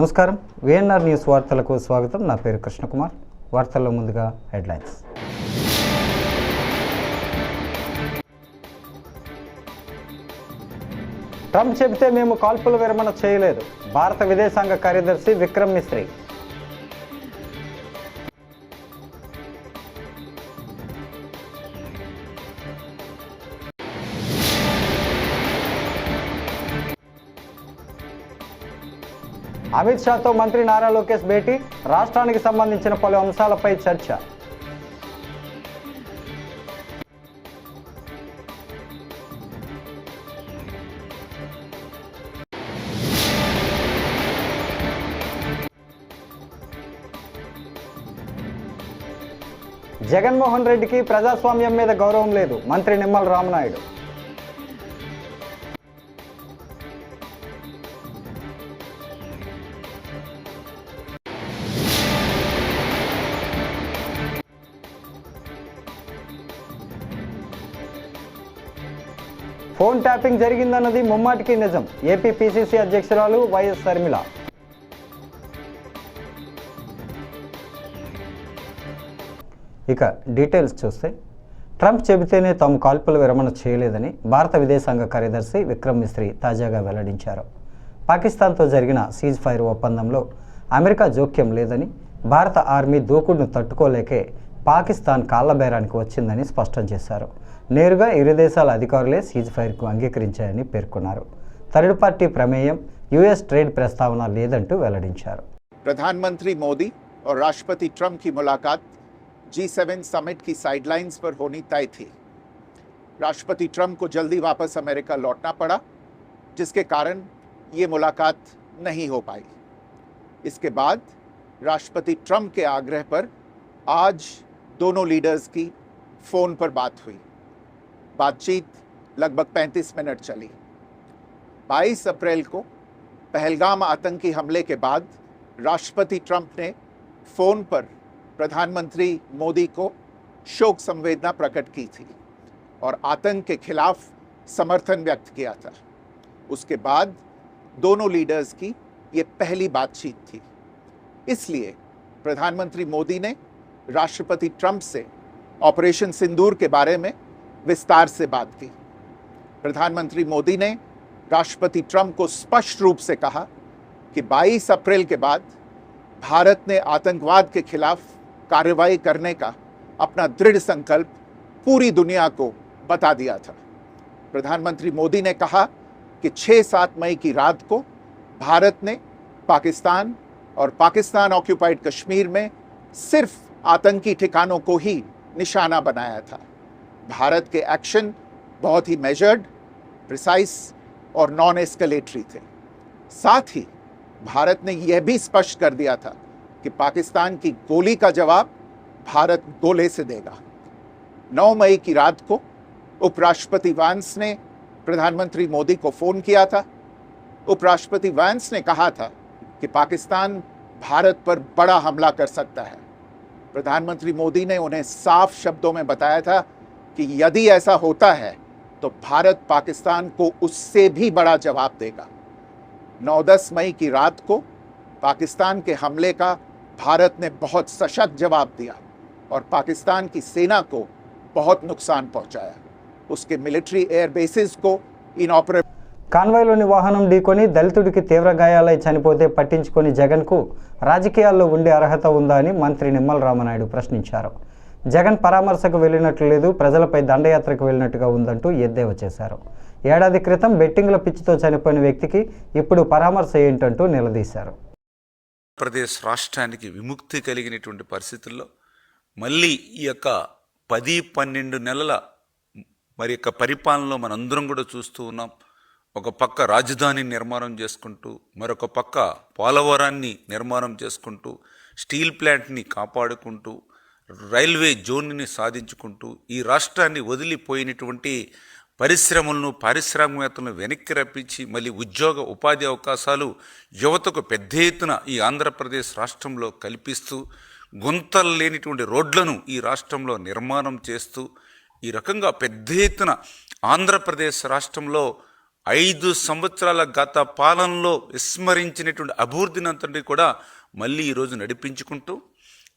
నమస్కారం. VNR news వార్తలకు స్వాగతం. నా పేరు కృష్ణకుమార్. వార్తల్లో ముందుగా హెడ్లైన్స్. ట్రంప్ చెబితే మేము కాల్పుల విరమణ చేయలేదు. భారత విదేశాంగ కార్యదర్శి విక్రమ్ మిస్త్రీ అమిత్ షాతో మంత్రి నారా లోకేష్ భేటీ రాష్ట్రానికి సంబంధించిన పలు అంశాలపై చర్చ. జగన్మోహన్ రెడ్డికి ప్రజాస్వామ్యం మీద గౌరవం లేదు మంత్రి నిమ్మల రామనాయుడు. ఫోన్ ట్యాపింగ్ జరిగిందన్నది ముమ్మాటికి నిజం. ఏపీ పిసిసి అధ్యక్షురాలు వైఎస్ శర్మిల ఇక డీటెయిల్స్ చూస్తే ట్రంప్ చెబితేనే తాము కాల్పుల విరమణ చేయలేదని భారత విదేశాంగ కార్యదర్శి విక్రమ్ మిస్త్రీ తాజాగా వెల్లడించారు. పాకిస్తాన్తో జరిగిన సీజ్ ఫైర్ ఒప్పందంలో అమెరికా జోక్యం లేదని భారత ఆర్మీ దూకుడును తట్టుకోలేకే పాకిస్తాన్ కాళ్ళబేరానికి వచ్చిందని స్పష్టం చేశారు. నేరుగా ఇరు దేశాల అధికారులే సీజ్ ఫైర్కు అంగీకరించాయని పేర్కొన్నారు థర్డ్ పార్టీ ప్రమేయం యుఎస్ ట్రేడ్ ప్రస్తావన లేదంటూ వెల్లడించారు प्रधानमंत्री मोदी और राष्ट्रपति ट्रंप की मुलाकात जी सेवन समिट की साइडलाइंस पर होनी तय थी राष्ट्रपति ट्रंप को जल्दी वापस अमेरिका लौटना पड़ा जिसके कारण ये मुलाकात नहीं हो पाई इसके बाद राष्ट्रपति ट्रंप के आग्रह पर आज दोनों लीडर्स की फ़ोन पर बात हुई बातचीत लगभग 35 मिनट चली। 22 अप्रैल को पहलगाम आतंकी हमले के बाद राष्ट्रपति ट्रंप ने फ़ोन पर प्रधानमंत्री मोदी को शोक संवेदना प्रकट की थी और आतंक के खिलाफ समर्थन व्यक्त किया था। उसके बाद दोनों लीडर्स की ये पहली बातचीत थी। इसलिए प्रधानमंत्री मोदी ने राष्ट्रपति ट्रंप से ऑपरेशन सिंदूर के बारे में विस्तार से बात की। प्रधानमंत्री मोदी ने राष्ट्रपति ट्रंप को स्पष्ट रूप से कहा कि 22 अप्रैल के बाद भारत ने आतंकवाद के खिलाफ कार्रवाई करने का अपना दृढ़ संकल्प पूरी दुनिया को बता दिया था। प्रधानमंत्री मोदी ने कहा कि 6-7 मई की रात को भारत ने पाकिस्तान और पाकिस्तान ऑक्यूपाइड कश्मीर में सिर्फ़ आतंकी ठिकानों को ही निशाना बनाया था। भारत के एक्शन बहुत ही मेजर्ड प्रिसाइस और नॉन एस्केलेटरी थे। साथ ही भारत ने यह भी स्पष्ट कर दिया था कि पाकिस्तान की गोली का जवाब भारत गोले से देगा। 9 मई की रात को उपराष्ट्रपति वांस ने प्रधानमंत्री मोदी को फ़ोन किया था। उपराष्ट्रपति वांस ने कहा था कि पाकिस्तान भारत पर बड़ा हमला कर सकता है। प्रधानमंत्री मोदी ने उन्हें साफ़ शब्दों में बताया था कि यदि ऐसा होता है तो भारत पाकिस्तान को उससे भी बड़ा जवाब देगा 9-10 मई की रात को पाकिस्तान के हमले का भारत ने बहुत सशक्त जवाब दिया और पाकिस्तान की सेना को बहुत नुकसान पहुंचाया उसके मिलिट्री एयर बेसिस को इनऑपरेबल కాన్వాయ్లోని వాహనం ఢీకొని దళితుడికి తీవ్ర గాయాలై చనిపోతే పట్టించుకొని జగన్కు రాజకీయాల్లో ఉండే అర్హత ఉందా అని మంత్రి నిమ్మల రామనాయుడు ప్రశ్నించారు జగన్ పరామర్శకు వెళ్ళినట్లు లేదు ప్రజలపై దండయాత్రకు వెళ్ళినట్టుగా ఉందంటూ ఎద్దేవా చేశారు ఏడాది క్రితం బెట్టింగ్ల పిచ్చితో చనిపోయిన వ్యక్తికి ఇప్పుడు పరామర్శ ఏంటంటూ నిలదీశారు. ఆంధ్రప్రదేశ్ రాష్ట్రానికి విముక్తి కలిగినటువంటి పరిస్థితుల్లో మళ్ళీ ఈ యొక్క పది పన్నెండు నెలల మరి యొక్క పరిపాలనలో మనందరం కూడా చూస్తూ ఉన్నాం. ఒక పక్క రాజధాని నిర్మాణం చేసుకుంటూ మరొక పక్క పోలవరాన్ని నిర్మాణం చేసుకుంటూ స్టీల్ ప్లాంట్ని కాపాడుకుంటూ రైల్వే జోన్ని సాధించుకుంటూ ఈ రాష్ట్రాన్ని వదిలిపోయినటువంటి పరిశ్రమలను పారిశ్రామికవేత్తలను వెనక్కి రప్పించి మళ్ళీ ఉద్యోగ ఉపాధి అవకాశాలు యువతకు పెద్ద ఎత్తున ఈ ఆంధ్రప్రదేశ్ రాష్ట్రంలో కల్పిస్తూ గుంతలు లేనిటువంటి రోడ్లను ఈ రాష్ట్రంలో నిర్మాణం చేస్తూ ఈ రకంగా పెద్ద ఎత్తున ఆంధ్రప్రదేశ్ రాష్ట్రంలో ఐదు సంవత్సరాల గత పాలనలో విస్మరించినటువంటి అభివృద్ధిని అంతటి కూడా మళ్ళీ ఈరోజు నడిపించుకుంటూ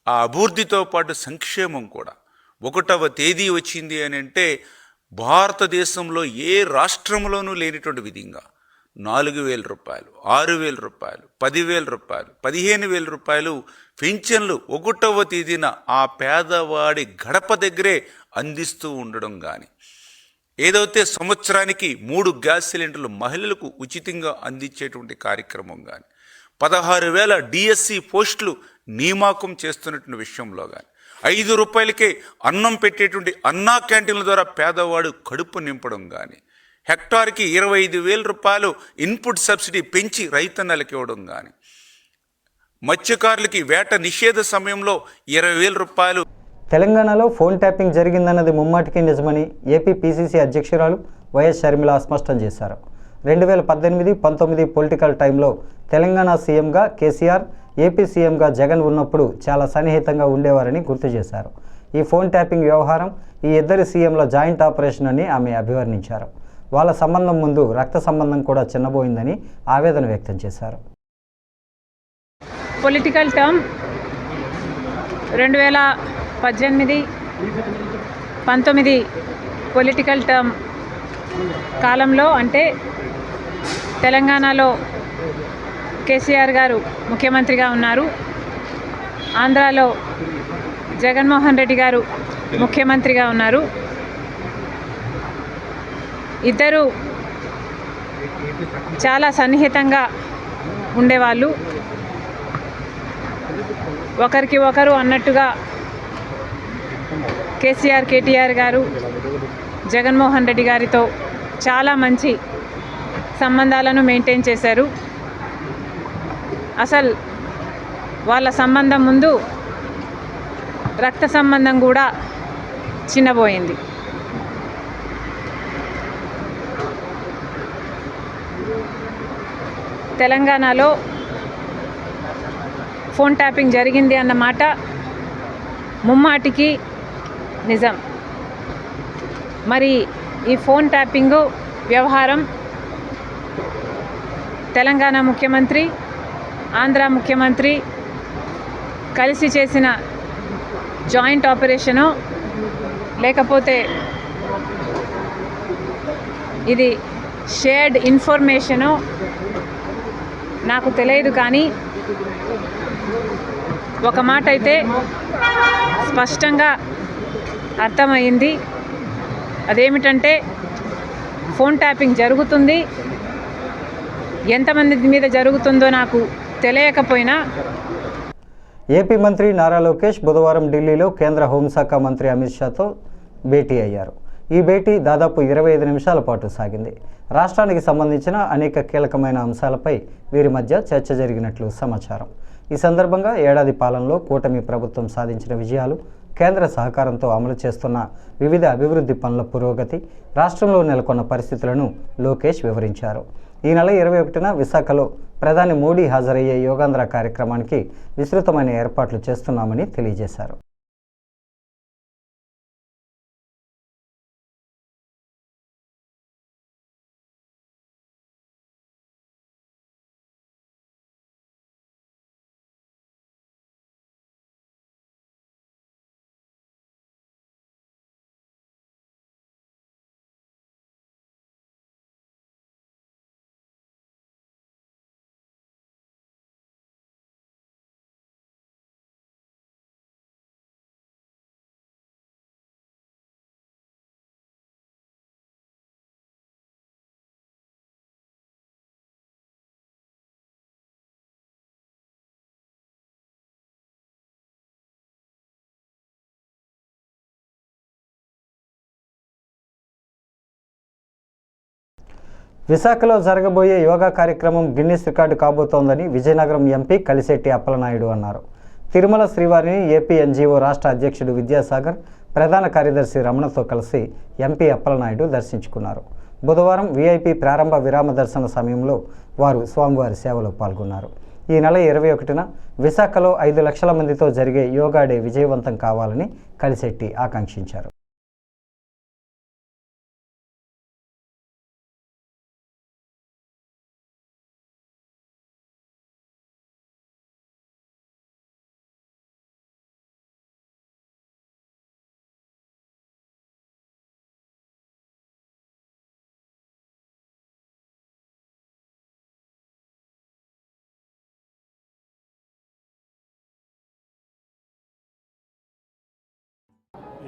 ఆ అభివృద్ధితో పాటు సంక్షేమం కూడా. ఒకటవ తేదీ వచ్చింది అని అంటే భారతదేశంలో ఏ రాష్ట్రంలోనూ లేనిటువంటి విధంగా నాలుగు వేల రూపాయలు ఆరు వేల రూపాయలు పదివేల రూపాయలు పదిహేను వేల రూపాయలు పింఛన్లు ఒకటవ తేదీన ఆ పేదవాడి గడప దగ్గరే అందిస్తూ ఉండడం కానీ ఏదైతే సంవత్సరానికి మూడు గ్యాస్ సిలిండర్లు మహిళలకు ఉచితంగా అందించేటువంటి కార్యక్రమం కానీ పదహారు వేల డిఎస్సి పోస్టులు నియామకం చేస్తున్నటువంటి విషయంలో కానీ ఐదు రూపాయలకే అన్నం పెట్టేటువంటి అన్నా క్యాంటీన్ల ద్వారా పేదవాడు కడుపు నింపడం కానీ హెక్టార్కి ఇరవై ఐదు వేల రూపాయలు ఇన్పుట్ సబ్సిడీ పెంచి రైతన్నలకు ఇవ్వడం కానీ మత్స్యకారులకి వేట నిషేధ సమయంలో ఇరవై వేల రూపాయలు తెలంగాణలో ఫోన్ ట్యాపింగ్ జరిగిందన్నది ముమ్మాటికి నిజమని ఏపీ పీసీసీ అధ్యక్షురాలు వైఎస్ షర్మిల స్పష్టం చేశారు. రెండు వేల పద్దెనిమిది పంతొమ్మిది పొలిటికల్ టైంలో తెలంగాణ సీఎంగా కేసీఆర్ ఏపీ సీఎంగా జగన్ ఉన్నప్పుడు చాలా సన్నిహితంగా ఉండేవారని గుర్తు చేశారు. ఈ ఫోన్ ట్యాపింగ్ వ్యవహారం ఈ ఇద్దరి సీఎంల జాయింట్ ఆపరేషన్ అని ఆమె అభివర్ణించారు. వాళ్ళ సంబంధం ముందు రక్త సంబంధం కూడా చిన్నబోయిందని ఆవేదన వ్యక్తం చేశారు. పొలిటికల్ టర్మ్ రెండు వేల పద్దెనిమిది పంతొమ్మిది పొలిటికల్ టర్మ్ కాలంలో అంటే తెలంగాణలో కేసీఆర్ గారు ముఖ్యమంత్రిగా ఉన్నారు. ఆంధ్రాలో జగన్మోహన్ రెడ్డి గారు ముఖ్యమంత్రిగా ఉన్నారు. ఇద్దరు చాలా సన్నిహితంగా ఉండేవాళ్ళు. ఒకరికి ఒకరు అన్నట్టుగా కేసీఆర్ కేటీఆర్ గారు జగన్మోహన్ రెడ్డి గారితో చాలా మంచి సంబంధాలను మెయింటైన్ చేశారు. అసలు వాళ్ళ సంబంధం ముందు రక్త సంబంధం కూడా చిన్నబోయింది. తెలంగాణలో ఫోన్ ట్యాపింగ్ జరిగింది అన్నమాట ముమ్మాటికి నిజం. మరి ఈ ఫోన్ ట్యాపింగ్ వ్యవహారం తెలంగాణ ముఖ్యమంత్రి ఆంధ్ర ముఖ్యమంత్రి కలిసి చేసిన జాయింట్ ఆపరేషను లేకపోతే ఇది షేర్డ్ ఇన్ఫర్మేషను నాకు తెలియదు కానీ ఒక మాట అయితే స్పష్టంగా అర్థమైంది. అదేమిటంటే ఫోన్ ట్యాపింగ్ జరుగుతుంది. ఎంతమంది మీద జరుగుతుందో నాకు తెలియకపోయినా ఏపీ మంత్రి నారా లోకేష్ బుధవారం ఢిల్లీలో కేంద్ర హోంశాఖ మంత్రి అమిత్ షాతో భేటీ అయ్యారు. ఈ భేటీ దాదాపు ఇరవై ఐదు నిమిషాల పాటు సాగింది. రాష్ట్రానికి సంబంధించిన అనేక కీలకమైన అంశాలపై వీరి మధ్య చర్చ జరిగినట్లు సమాచారం. ఈ సందర్భంగా ఏడాది పాలనలో కూటమి ప్రభుత్వం సాధించిన విజయాలు కేంద్ర సహకారంతో అమలు చేస్తున్న వివిధ అభివృద్ధి పనుల పురోగతి రాష్ట్రంలో నెలకొన్న పరిస్థితులను లోకేష్ వివరించారు. ఈ నెల ఇరవై ఒకటిన విశాఖలో ప్రధాని మోడీ హాజరయ్యే యోగాంధ్ర కార్యక్రమానికి విస్తృతమైన ఏర్పాట్లు చేస్తున్నామని తెలియజేశారు. విశాఖలో జరగబోయే యోగా కార్యక్రమం గిన్నిస్ రికార్డు కాబోతోందని విజయనగరం ఎంపీ కలిశెట్టి అప్పలనాయుడు అన్నారు. తిరుమల శ్రీవారిని ఏపీ ఎన్జీఓ రాష్ట్ర అధ్యక్షుడు విద్యాసాగర్ ప్రధాన కార్యదర్శి రమణతో కలిసి ఎంపీ అప్పలనాయుడు దర్శించుకున్నారు. బుధవారం వీఐపీ ప్రారంభ విరామ దర్శన సమయంలో వారు స్వామివారి సేవలో పాల్గొన్నారు. ఈ నెల ఇరవై ఒకటిన విశాఖలో ఐదు లక్షల మందితో జరిగే యోగా డే విజయవంతం కావాలని కలిశెట్టి ఆకాంక్షించారు.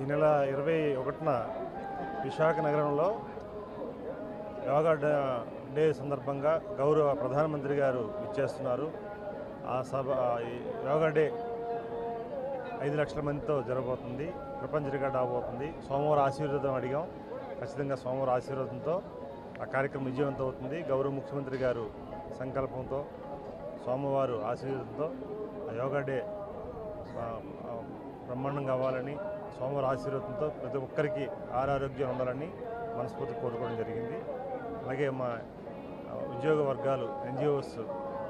ఈ నెల ఇరవై ఒకటిన విశాఖ నగరంలో యోగా డే సందర్భంగా గౌరవ ప్రధానమంత్రి గారు ఇచ్చేస్తున్నారు ఆ సభ ఈ యోగా డే ఐదు లక్షల మందితో జరగబోతుంది ప్రపంచ రికార్డు అవబోతుంది సోమవారం ఆశీర్వాదం అడిగాం. ఖచ్చితంగా సోమవారం ఆశీర్వాదంతో ఆ కార్యక్రమం విజయవంతం అవుతుంది. గౌరవ ముఖ్యమంత్రి గారు సంకల్పంతో సోమవారం ఆశీర్వాదంతో ఆ యోగా డే బ్రహ్మాండం అవ్వాలని స్వామివారి సోమవారం ఆశీర్వాదంతో ప్రతి ఒక్కరికి ఆరోగ్యం ఉండాలని మనస్ఫూర్తి కోరుకోవడం జరిగింది. అలాగే మా ఉద్యోగ వర్గాలు ఎన్జిఓస్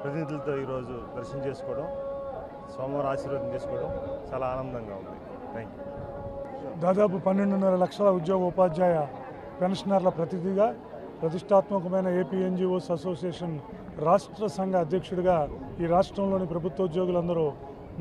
ప్రతినిధులతో ఈరోజు దర్శనం చేసుకోవడం సోమవారం ఆశీర్వాదం చేసుకోవడం చాలా ఆనందంగా ఉంది. థ్యాంక్ యూ దాదాపు పన్నెండున్నర లక్షల ఉద్యోగ ఉపాధ్యాయ పెన్షనర్ల ప్రతినిధిగా ప్రతిష్టాత్మకమైన ఏపీ ఎన్జిఓస్ అసోసియేషన్ రాష్ట్ర సంఘ అధ్యక్షుడిగా ఈ రాష్ట్రంలోని ప్రభుత్వోద్యోగులందరూ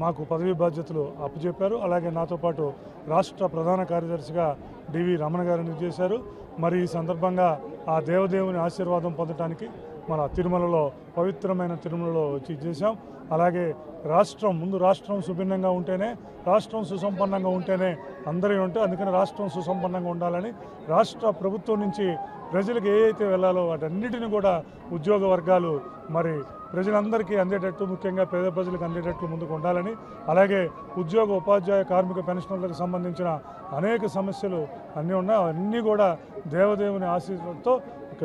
మాకు పదవీ బాధ్యతలు అప్పచెప్పారు అలాగే నాతో పాటు రాష్ట్ర ప్రధాన కార్యదర్శిగా డివి రమణ గారిని చేశారు. మరి ఈ సందర్భంగా ఆ దేవదేవుని ఆశీర్వాదం పొందడానికి మన తిరుమలలో పవిత్రమైన తిరుమలలో వచ్చి చేశాం. అలాగే రాష్ట్రం ముందు రాష్ట్రం సుభిన్నంగా ఉంటేనే రాష్ట్రం సుసంపన్నంగా ఉంటేనే అందరి ఉంటే అందుకని రాష్ట్రం సుసంపన్నంగా ఉండాలని రాష్ట్ర ప్రభుత్వం నుంచి ప్రజలకు ఏవైతే వెళ్ళాలో వాటన్నిటిని కూడా ఉద్యోగ వర్గాలు మరి ప్రజలందరికీ అందేటట్టు ముఖ్యంగా పేద ప్రజలకు అందేటట్లు ముందుకు ఉండాలని అలాగే ఉద్యోగ ఉపాధ్యాయ కార్మిక పెన్షనర్లకు సంబంధించిన అనేక సమస్యలు అన్నీ ఉన్నాయి. అన్నీ కూడా దేవదేవుని ఆశీస్సులతో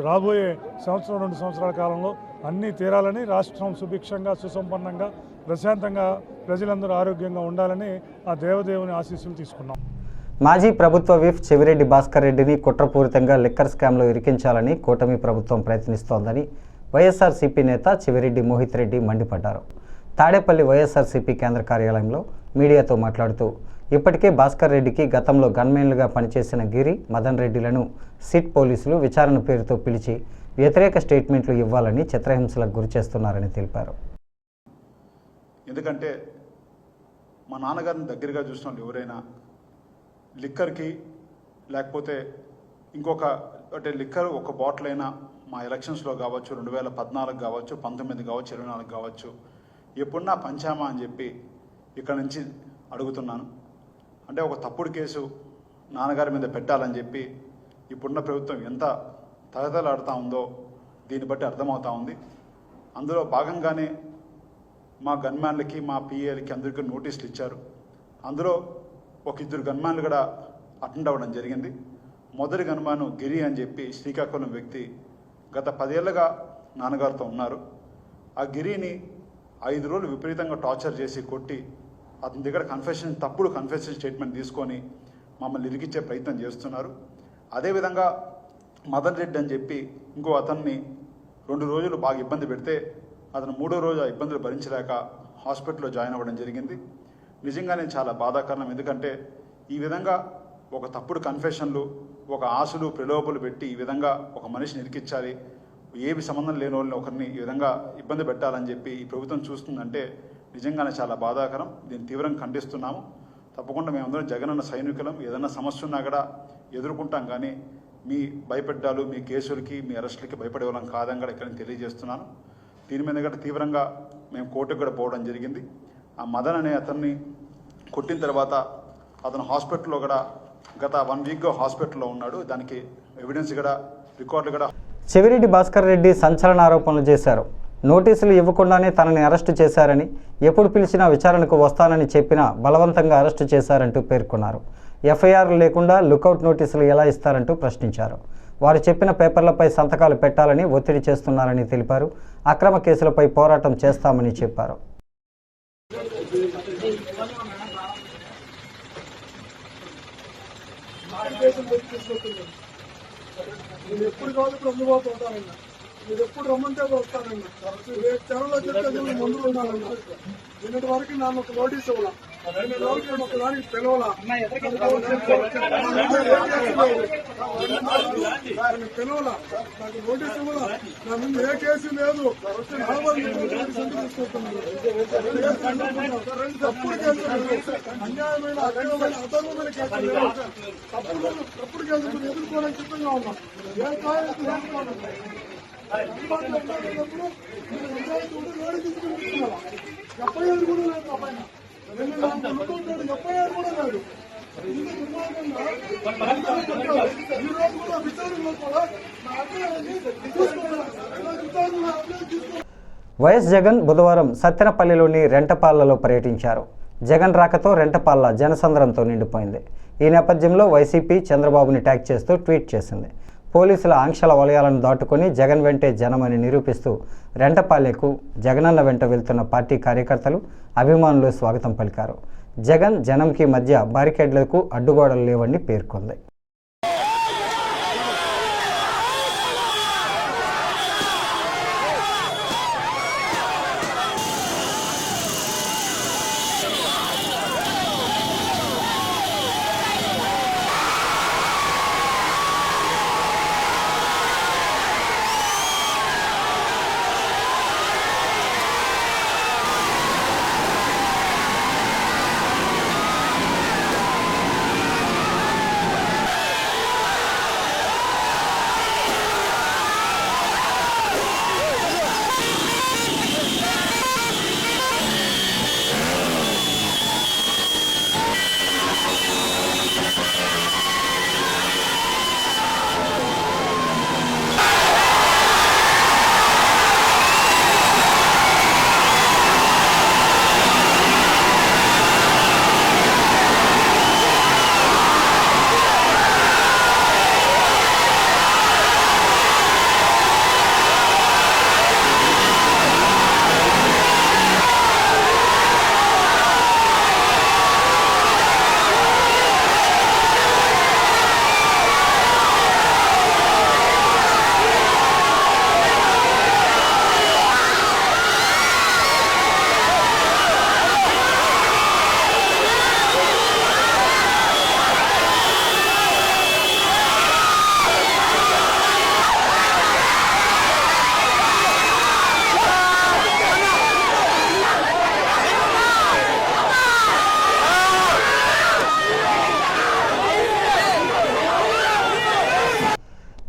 రాబోయే సంవత్సరం రెండు సంవత్సరాల కాలంలో అన్నీ తీరాలని రాష్ట్రం సుభిక్షంగా సుసంపన్నంగా ప్రశాంతంగా ప్రజలందరూ ఆరోగ్యంగా ఉండాలని ఆ దేవదేవుని ఆశీస్సులు తీసుకున్నాం. మాజీ ప్రభుత్వ విఫ్ చెవిరెడ్డి భాస్కర్ రెడ్డిని కుట్రపూరితంగా లిక్కర్ స్కామ్లో ఇరికించాలని కూటమి ప్రభుత్వం ప్రయత్నిస్తోందని వైఎస్ఆర్సీపీ నేత చెవిరెడ్డి మోహిత్ రెడ్డి మండిపడ్డారు. తాడేపల్లి వైఎస్ఆర్సీపీ కేంద్ర కార్యాలయంలో మీడియాతో మాట్లాడుతూ ఇప్పటికే భాస్కర్ రెడ్డికి గతంలో గన్మెన్లుగా పనిచేసిన గిరి మదన్ రెడ్డిలను సిట్ పోలీసులు విచారణ పేరుతో పిలిచి వ్యతిరేక స్టేట్మెంట్లు ఇవ్వాలని చిత్రహింసలకు గురి చేస్తున్నారని తెలిపారు. ఎందుకంటే మా నాన్నగారిని దగ్గరగా చూసిన వాళ్ళు ఎవరైనా లిక్కర్కి లేకపోతే ఇంకొక అంటే లిక్కర్ ఒక బాటిల్ అయినా మా ఎలక్షన్స్లో కావచ్చు రెండు వేల పద్నాలుగు కావచ్చు పంతొమ్మిది కావచ్చు ఇరవై నాలుగు కావచ్చు ఎప్పుడున్నా పంచామా అని చెప్పి ఇక్కడ నుంచి అడుగుతున్నాను. అంటే ఒక తప్పుడు కేసు నాన్నగారి మీద పెట్టాలని చెప్పి ఇప్పుడున్న ప్రభుత్వం ఎంత తగతలాడుతూ ఉందో దీన్ని బట్టి అర్థమవుతా ఉంది. అందులో భాగంగానే మా గన్మ్యాన్లకి మా పిఏలకి అందరికీ నోటీసులు ఇచ్చారు. అందులో ఒక ఇద్దరు గన్మ్యాన్లు కూడా అటెండ్ అవ్వడం జరిగింది. మొదటి గన్మాను గిరి అని చెప్పి శ్రీకాకుళం వ్యక్తి గత పదేళ్ళుగా నాన్నగారితో ఉన్నారు. ఆ గిరిని ఐదు రోజులు విపరీతంగా టార్చర్ చేసి కొట్టి అతని దగ్గర కన్ఫెషన్ తప్పుడు కన్ఫెషన్ స్టేట్మెంట్ తీసుకొని మమ్మల్ని ఇరికిచ్చే ప్రయత్నం చేస్తున్నారు. అదేవిధంగా మదన్ రెడ్డి అని చెప్పి ఇంకో అతన్ని రెండు రోజులు బాగా ఇబ్బంది పెడితే అతను మూడో రోజు ఆ ఇబ్బందులు భరించలేక హాస్పిటల్లో జాయిన్ అవ్వడం జరిగింది. నిజంగానే చాలా బాధాకరణం. ఎందుకంటే ఈ విధంగా ఒక తప్పుడు కన్ఫెషన్లు ఒక ఆశలు ప్రలోభలు పెట్టి ఈ విధంగా ఒక మనిషిని ఇరికిచ్చాలి ఏవి సంబంధం లేని వాళ్ళని ఒకరిని ఈ విధంగా ఇబ్బంది పెట్టాలని చెప్పి ఈ ప్రభుత్వం చూస్తుందంటే నిజంగానే చాలా బాధాకరం. దీన్ని తీవ్రంగా ఖండిస్తున్నాము. తప్పకుండా మేమందరం జగనన్న సైనికులం. ఏదైనా సమస్య ఉన్నా కూడా ఎదుర్కొంటాం కానీ మీ భయపెట్టాలు మీ కేసులకి మీ అరెస్టులకి భయపడే వాళ్ళం కాదని కూడా ఇక్కడ తెలియజేస్తున్నాను. దీని మీద కూడా తీవ్రంగా మేము కోర్టుకు కూడా పోవడం జరిగింది. ఆ మదన్ అనే అతన్ని కొట్టిన తర్వాత అతను హాస్పిటల్లో కూడా గత వన్ వీక్గా హాస్పిటల్లో ఉన్నాడు. దానికి ఎవిడెన్స్ కూడా రికార్డులు కూడా చెవిరెడ్డి భాస్కర్ రెడ్డి సంచలన ఆరోపణలు చేశారు. నోటీసులు ఇవ్వకుండానే తనని అరెస్టు చేశారని ఎప్పుడు పిలిచినా విచారణకు వస్తానని చెప్పినా బలవంతంగా అరెస్టు చేశారంటూ పేర్కొన్నారు. ఎఫ్ఐఆర్ లేకుండా లుకౌట్ నోటీసులు ఎలా ఇస్తారంటూ ప్రశ్నించారు. వారు చెప్పిన పేపర్లపై సంతకాలు పెట్టాలని ఒత్తిడి చేస్తున్నారని తెలిపారు. అక్రమ కేసులపై పోరాటం చేస్తామని చెప్పారు. నేను ఎప్పుడు కావాలి ఇప్పుడు ఉంటానన్నా మీరు ఎప్పుడు రమ్మంటే వస్తానన్నా రేపు తెరలో చెప్తే నేను ముందు ఉన్నానన్నా నిన్నటి వరకు నన్ను ఒక నోటీస్ ఇవ్వాల. నిన్నటి వరకు నేను ఒక దానికి పిలవాలా. పిలవాలా. నాకు నోటీస్ ఇవ్వాలా. నా ముందు ఏ కేసు లేదు. నలభై తప్పుడు కేసు అన్యాయమైన అక్రమమైన అధర్మమైన కేసు తప్పుడు తప్పుడు కేసులు ఎదుర్కోవడానికి సిద్ధంగా ఉన్నాం ఏ కాయం ఎదుర్కోవడం మీరు తీసుకుని ఎఫ్ఐఆర్ కూడా లేదు మా పైన. నిన్న ఎఫ్ఐఆర్ కూడా లేదు ఇంత దుర్మార్గంగా ఈ రోజు కూడా విచారణలో కూడా నా అభిప్రాయాన్ని వైఎస్ జగన్ బుధవారం సత్తెనపల్లిలోని రెంటపాళ్ళలో పర్యటించారు. జగన్ రాకతో రెంటపాళ్ళ జనసంద్రంతో నిండిపోయింది. ఈ నేపథ్యంలో వైసీపీ చంద్రబాబుని ట్యాగ్ చేస్తూ ట్వీట్ చేసింది. పోలీసుల ఆంక్షల వలయాలను దాటుకొని జగన్ వెంటే జనమని నిరూపిస్తూ రెంటపాలెకు జగనన్న వెంట వెళ్తున్న పార్టీ కార్యకర్తలు అభిమానులు స్వాగతం పలికారు. జగన్ జనంకి మధ్య బారికేడ్లకు అడ్డుగోడలు లేవని పేర్కొంది.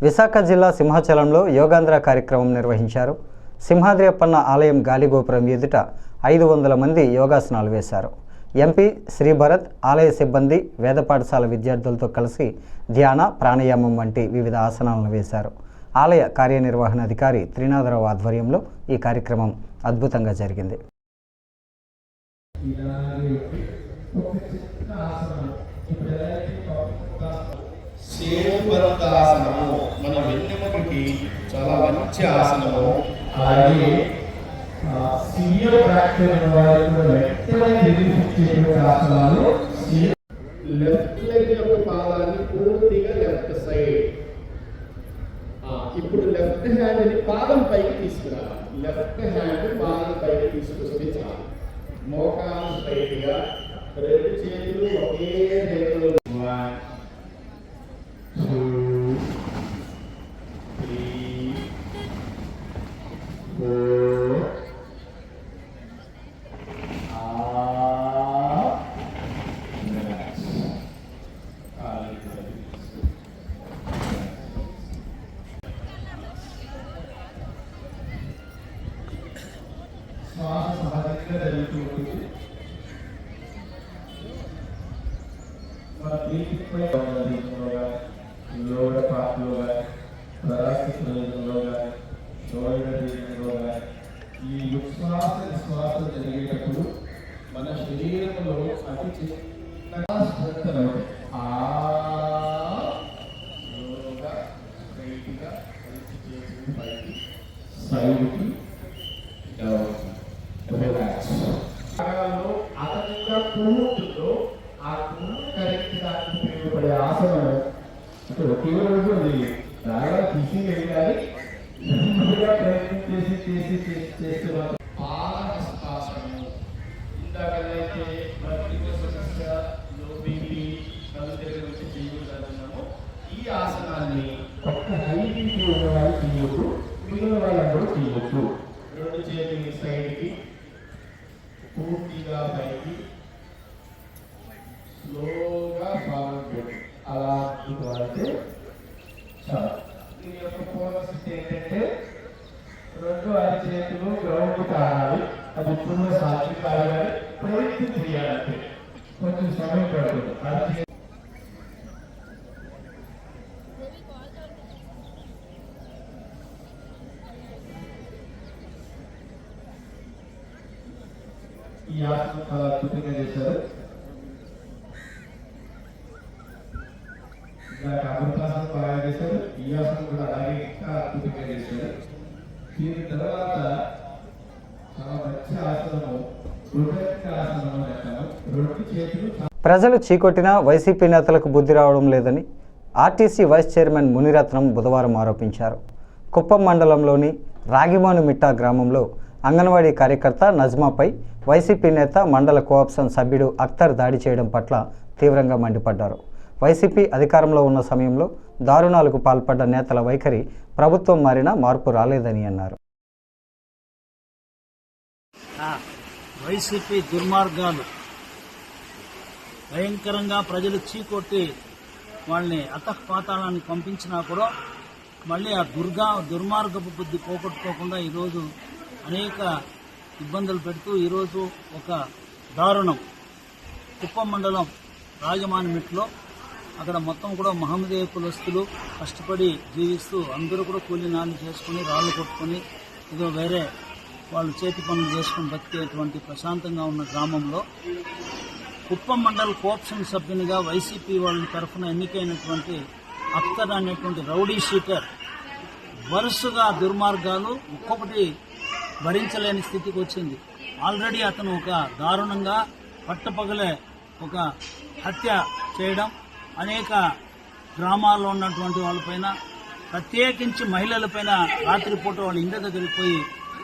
విశాఖ జిల్లా సింహాచలంలో యోగాంధ్ర కార్యక్రమం నిర్వహించారు. సింహాద్రి అప్పన్న ఆలయం గాలిగోపురం ఎదుట ఐదు వందల మంది యోగాసనాలు వేశారు. ఎంపీ శ్రీభరత్ ఆలయ సిబ్బంది వేద పాఠశాల విద్యార్థులతో కలిసి ధ్యాన ప్రాణాయామం వంటి వివిధ ఆసనాలను వేశారు. ఆలయ కార్యనిర్వహణాధికారి త్రినాథరావు ఆధ్వర్యంలో ఈ కార్యక్రమం అద్భుతంగా జరిగింది. సేతుపర్వతాసనము మన వెన్నెముకకి చాలా మంచి ఆసనము. అలాగే సీఎం ఫ్రాక్చర్ వారికి వెంటనే ఆసనాలు లెఫ్ట్ లెగ్ యొక్క పాదాన్ని పూర్తిగా లెఫ్ట్ సైడ్ ఇప్పుడు లెఫ్ట్ హ్యాండ్ని పాదం పైకి తీసుకురా లెఫ్ట్ హ్యాండ్ పాదం పైకి తీసుకొస్తే చాలు. మోకాలు స్ట్రైట్గా రెండు చేతులు ఒకే రేఖలో আর రెండు అరిచేతులు గ్రౌండ్ కావాలి అది ఇప్పుడు సాక్షి కావాలి ప్రయత్నం చేయాలంటే కొంచెం సమయం పడుతుంది అరిచేతులు ప్రజలు చీకొట్టినా వైసీపీ నేతలకు బుద్ధి రావడం లేదని ఆర్టీసీ వైస్ చైర్మన్ మునిరత్నం బుధవారం ఆరోపించారు. కుప్పం మండలంలోని రాగిమానుమిట్టా గ్రామంలో అంగన్వాడీ కార్యకర్త నజ్మాపై వైసీపీ నేత మండల కోఆప్షన్ సభ్యుడు అఖ్తర్ దాడి చేయడం పట్ల తీవ్రంగా మండిపడ్డారు. వైసీపీ అధికారంలో ఉన్న సమయంలో దారుణాలకు పాల్పడ్డ నేతల వైఖరి ప్రభుత్వం మారినా మార్పు రాలేదని అన్నారు. వైసీపీ దుర్మార్గాలు భయంకరంగా ప్రజలు చీకొట్టి వాళ్ళని అతఃపాతాళానికి పంపించినా కూడా మళ్ళీ ఆ దుర్గా దుర్మార్గపు బుద్ధి పోగొట్టుకోకుండా ఈరోజు అనేక ఇబ్బందులు పెడుతూ ఈరోజు ఒక దారుణం. కుప్పం మండలం రాజమానిమిట్లో అక్కడ మొత్తం కూడా మహమ్మదీయ కులస్తులు కష్టపడి జీవిస్తూ అందరూ కూడా కూలీ నాలు చేసుకుని రాళ్ళు కొట్టుకొని ఏదో వేరే వాళ్ళు చేతి పనులు చేసుకుని బతికేటువంటి ప్రశాంతంగా ఉన్న గ్రామంలో కుప్పం మండల్ కోఆప్షన్ సభ్యునిగా వైసీపీ వాళ్ళ తరఫున ఎన్నికైనటువంటి అఖ్తర్ అనేటువంటి రౌడీ షీటర్ వరుసగా దుర్మార్గాలు ఒక్కొక్కటి భరించలేని స్థితికి వచ్చింది. ఆల్రెడీ అతను ఒక దారుణంగా పట్టపగలే ఒక హత్య చేయడం అనేక గ్రామాల్లో ఉన్నటువంటి వాళ్ళపైన ప్రత్యేకించి మహిళలపైన రాత్రిపూట వాళ్ళ ఇంటి దగ్గరికి పోయి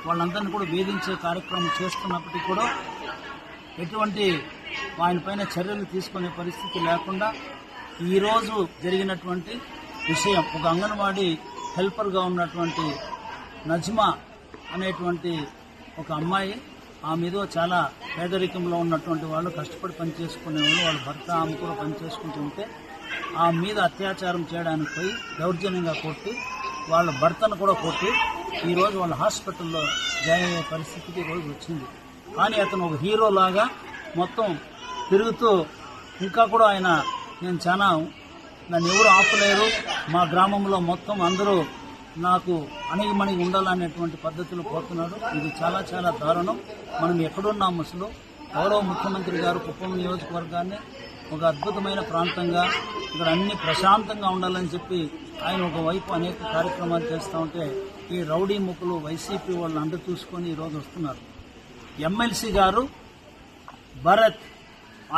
వాళ్ళందరినీ కూడా వేధించే కార్యక్రమం చేస్తున్నప్పటికీ కూడా ఎటువంటి ఆయన పైన చర్యలు తీసుకునే పరిస్థితి లేకుండా ఈరోజు జరిగినటువంటి విషయం ఒక అంగన్వాడీ హెల్పర్గా ఉన్నటువంటి నజ్మా అనేటువంటి ఒక అమ్మాయి ఆమె ఏదో చాలా పేదరికంలో ఉన్నటువంటి వాళ్ళు కష్టపడి పనిచేసుకునే వాళ్ళు వాళ్ళ భర్త ఆమె కూడా పనిచేసుకుంటూ ఉంటే ఆమె మీద అత్యాచారం చేయడానికి పోయి దౌర్జన్యంగా కొట్టి వాళ్ళ భర్తను కూడా కొట్టి ఈరోజు వాళ్ళ హాస్పిటల్లో జాయిన్ అయ్యే పరిస్థితికి ఈరోజు వచ్చింది. కానీ అతను ఒక హీరో లాగా మొత్తం తిరుగుతూ ఇంకా కూడా ఆయన నేను చాలా నన్ను ఎవరు ఆపలేరు. మా గ్రామంలో మొత్తం అందరూ నాకు అణిగిమణిగి ఉండాలనేటువంటి పద్ధతిలో కోరుతున్నాడు ఇది చాలా చాలా దారుణం. మనం ఎక్కడున్నాం అసలు? గౌరవ ముఖ్యమంత్రి గారు కుప్పం నియోజకవర్గాన్ని ఒక అద్భుతమైన ప్రాంతంగా ఇక్కడ అన్ని ప్రశాంతంగా ఉండాలని చెప్పి ఆయన ఒకవైపు అనేక కార్యక్రమాలు చేస్తూ ఉంటే ఈ రౌడీ ముక్కులు వైసీపీ వాళ్ళు అండ చూసుకొని ఈరోజు వస్తున్నారు. ఎమ్మెల్సీ గారు భరత్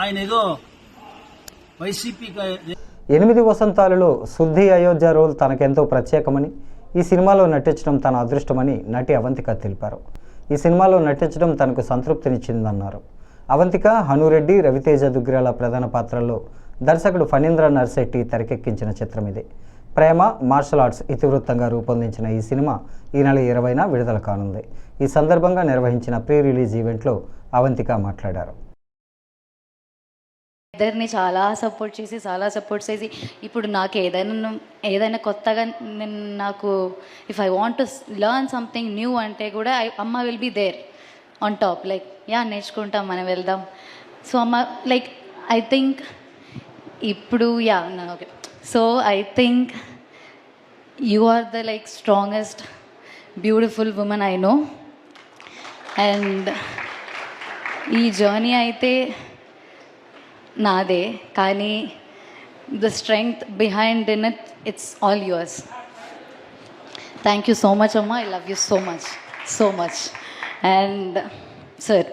ఆయన ఏదో వైసీపీ ఎనిమిది వసంతాలలో శుద్ధి అయోధ్య రోల్ తనకెంతో ప్రత్యేకమని ఈ సినిమాలో నటించడం తన అదృష్టమని నటి అవంతిక తెలిపారు. ఈ సినిమాలో నటించడం తనకు సంతృప్తినిచ్చిందన్నారు. అవంతిక హనురెడ్డి రవితేజ దుగ్గిరాల ప్రధాన పాత్రల్లో దర్శకుడు ఫణీంద్ర నర్శెట్టి తెరకెక్కించిన చిత్రం ఇది. ప్రేమ మార్షల్ ఆర్ట్స్ ఇతివృత్తంగా రూపొందించిన ఈ సినిమా ఈ నెల ఇరవైన విడుదల కానుంది. ఈ సందర్భంగా నిర్వహించిన ప్రీ రిలీజ్ ఈవెంట్లో అవంతిక మాట్లాడారు. ఇద్దరిని చాలా సపోర్ట్ చేసి చాలా సపోర్ట్ చేసి ఇప్పుడు నాకు ఏదైనా ఏదైనా కొత్తగా నేను నాకు if I want to learn something new అంటే కూడా ఐ అమ్మ will be there on top like yeah నేర్చుకుంటాం మనం వెళ్దాం. సో అమ్మ లైక్ ఐ థింక్ ఇప్పుడు yeah okay so I think you are the like strongest beautiful woman I know and ఈ journey అయితే నాదే కానీ the strength behind in it it's all yours thank you so much అమ్మ I love you so much so much and sir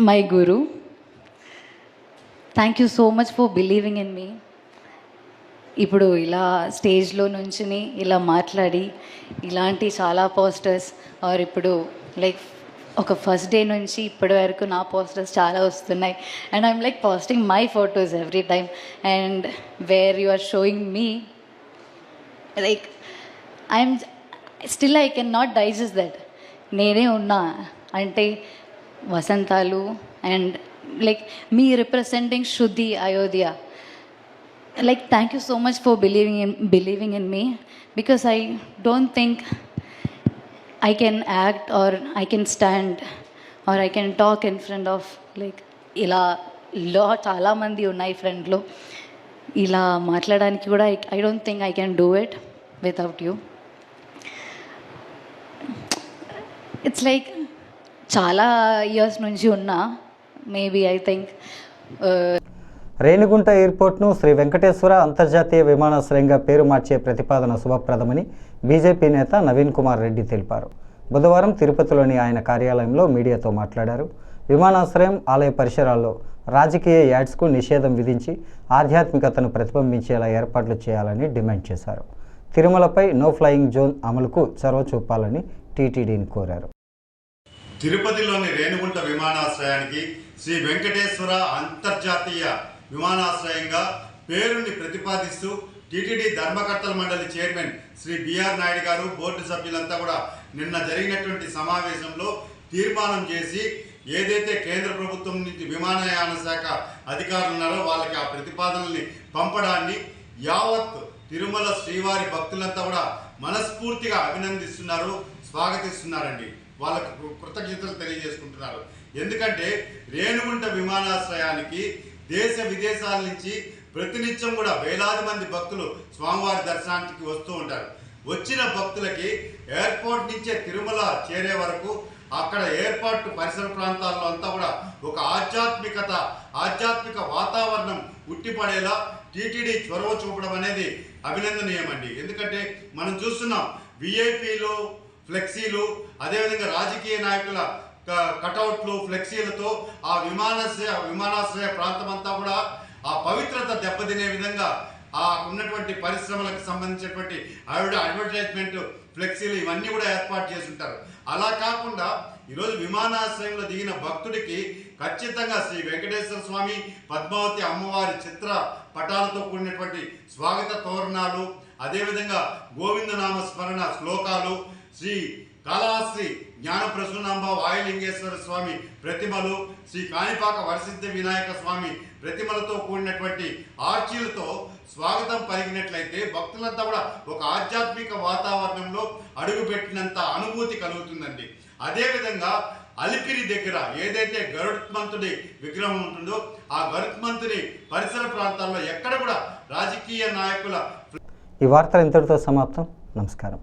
my guru thank you so much for believing in me ఇప్పుడు ఇలా స్టేజ్లో నుంచుని ఇలా మాట్లాడి ఇలాంటి చాలా posters are ఇప్పుడు లైక్ ఒక ఫస్ట్ డే నుంచి ఇప్పటి వరకు నా పోస్టర్స్ చాలా వస్తున్నాయి. And I'm like posting my photos every time and where you are showing me like I'm still I can not digest that నేనే ఉన్నా. అంటే వసంతాలు and like me representing Shuddhi Ayodhya like thank you so much for believing in believing in me because I don't think I can act or I can stand or I can talk in front of like ఇలా లో చాలా మంది ఉన్నాయి ఫ్రెండ్లో ఇలా మాట్లాడడానికి కూడా I don't think I can do it without you it's like చాలా ఇయర్స్ నుంచి ఉన్నా మేబీ ఐ థింక్ రేణిగుంట ఎయిర్పోర్ట్ను శ్రీ వెంకటేశ్వర అంతర్జాతీయ విమానాశ్రయంగా పేరు మార్చే ప్రతిపాదన శుభప్రదమని బీజేపీ నేత నవీన్ కుమార్ రెడ్డి తెలిపారు. బుధవారం తిరుపతిలోని ఆయన కార్యాలయంలో మీడియాతో మాట్లాడారు. విమానాశ్రయం ఆలయ పరిసరాల్లో రాజకీయ యాడ్స్కు నిషేధం విధించి ఆధ్యాత్మికతను ప్రతిబింబించేలా ఏర్పాట్లు చేయాలని డిమాండ్ చేశారు. తిరుమలపై నో ఫ్లయింగ్ జోన్ అమలుకు చొరవ చూపాలని టీటీడీని కోరారు. తిరుపతిలోని రేణిగుంట విమానాశ్రయానికి శ్రీ వెంకటేశ్వర అంతర్జాతీయ విమానాశ్రయంగా పేరుని ప్రతిపాదిస్తూ టీటీడీ ధర్మకర్తల మండలి చైర్మన్ శ్రీ బిఆర్ నాయుడు గారు బోర్డు సభ్యులంతా కూడా నిన్న జరిగినటువంటి సమావేశంలో తీర్మానం చేసి ఏదైతే కేంద్ర ప్రభుత్వం నుంచి విమానయాన శాఖ అధికారులు ఉన్నారో వాళ్ళకి ఆ ప్రతిపాదనల్ని పంపడాన్ని యావత్ తిరుమల శ్రీవారి భక్తులంతా కూడా మనస్ఫూర్తిగా అభినందిస్తున్నారు స్వాగతిస్తున్నారండి. వాళ్ళకు కృతజ్ఞతలు తెలియజేసుకుంటున్నారు. ఎందుకంటే రేణుగుంట విమానాశ్రయానికి దేశ విదేశాల నుంచి ప్రతినిత్యం కూడా వేలాది మంది భక్తులు స్వామివారి దర్శనానికి వస్తూ ఉంటారు. వచ్చిన భక్తులకి ఎయిర్పోర్ట్ నుంచే తిరుమల చేరే వరకు అక్కడ ఏర్పాటు పరిసర ప్రాంతాల్లో అంతా కూడా ఒక ఆధ్యాత్మికత ఆధ్యాత్మిక వాతావరణం ఉట్టిపడేలా టీటీడీ చొరవ చూపడం అనేది అభినందనీయమండి. ఎందుకంటే మనం చూస్తున్నాం విఐపీలు ఫ్లెక్సీలు అదేవిధంగా రాజకీయ నాయకుల కటౌట్లు ఫ్లెక్సీలతో ఆ విమానాశ్రయ విమానాశ్రయ ప్రాంతం అంతా కూడా ఆ పవిత్రత దెబ్బతినే విధంగా ఆ ఉన్నటువంటి పరిశ్రమలకు సంబంధించినటువంటి ఆవిడ అడ్వర్టైజ్మెంట్ ఫ్లెక్సీలు ఇవన్నీ కూడా ఏర్పాటు చేసి ఉంటారు అలా కాకుండా ఈరోజు విమానాశ్రయంలో దిగిన భక్తుడికి ఖచ్చితంగా శ్రీ వెంకటేశ్వర స్వామి పద్మావతి అమ్మవారి చిత్ర పటాలతో కూడినటువంటి స్వాగత తోరణాలు అదేవిధంగా గోవిందనామ స్మరణ శ్లోకాలు శ్రీ కాళహస్తి జ్ఞాన ప్రసూనాంబ వాయులింగేశ్వర స్వామి ప్రతిమలు శ్రీ కాణిపాక వరసిద్ధ వినాయక స్వామి ప్రతిమలతో కూడినటువంటి ఆర్చీలతో స్వాగతం పలికినట్లయితే భక్తులంతా కూడా ఒక ఆధ్యాత్మిక వాతావరణంలో అడుగుపెట్టినంత అనుభూతి కలుగుతుందండి. అదేవిధంగా అలిపిరి దగ్గర ఏదైతే గరుత్మంతుడి విగ్రహం ఉంటుందో ఆ గరుత్మంతుని పరిసర ప్రాంతాల్లో ఎక్కడ కూడా రాజకీయ నాయకుల ఈ వార్తలు ఇంతటితో సమాప్తం. నమస్కారం.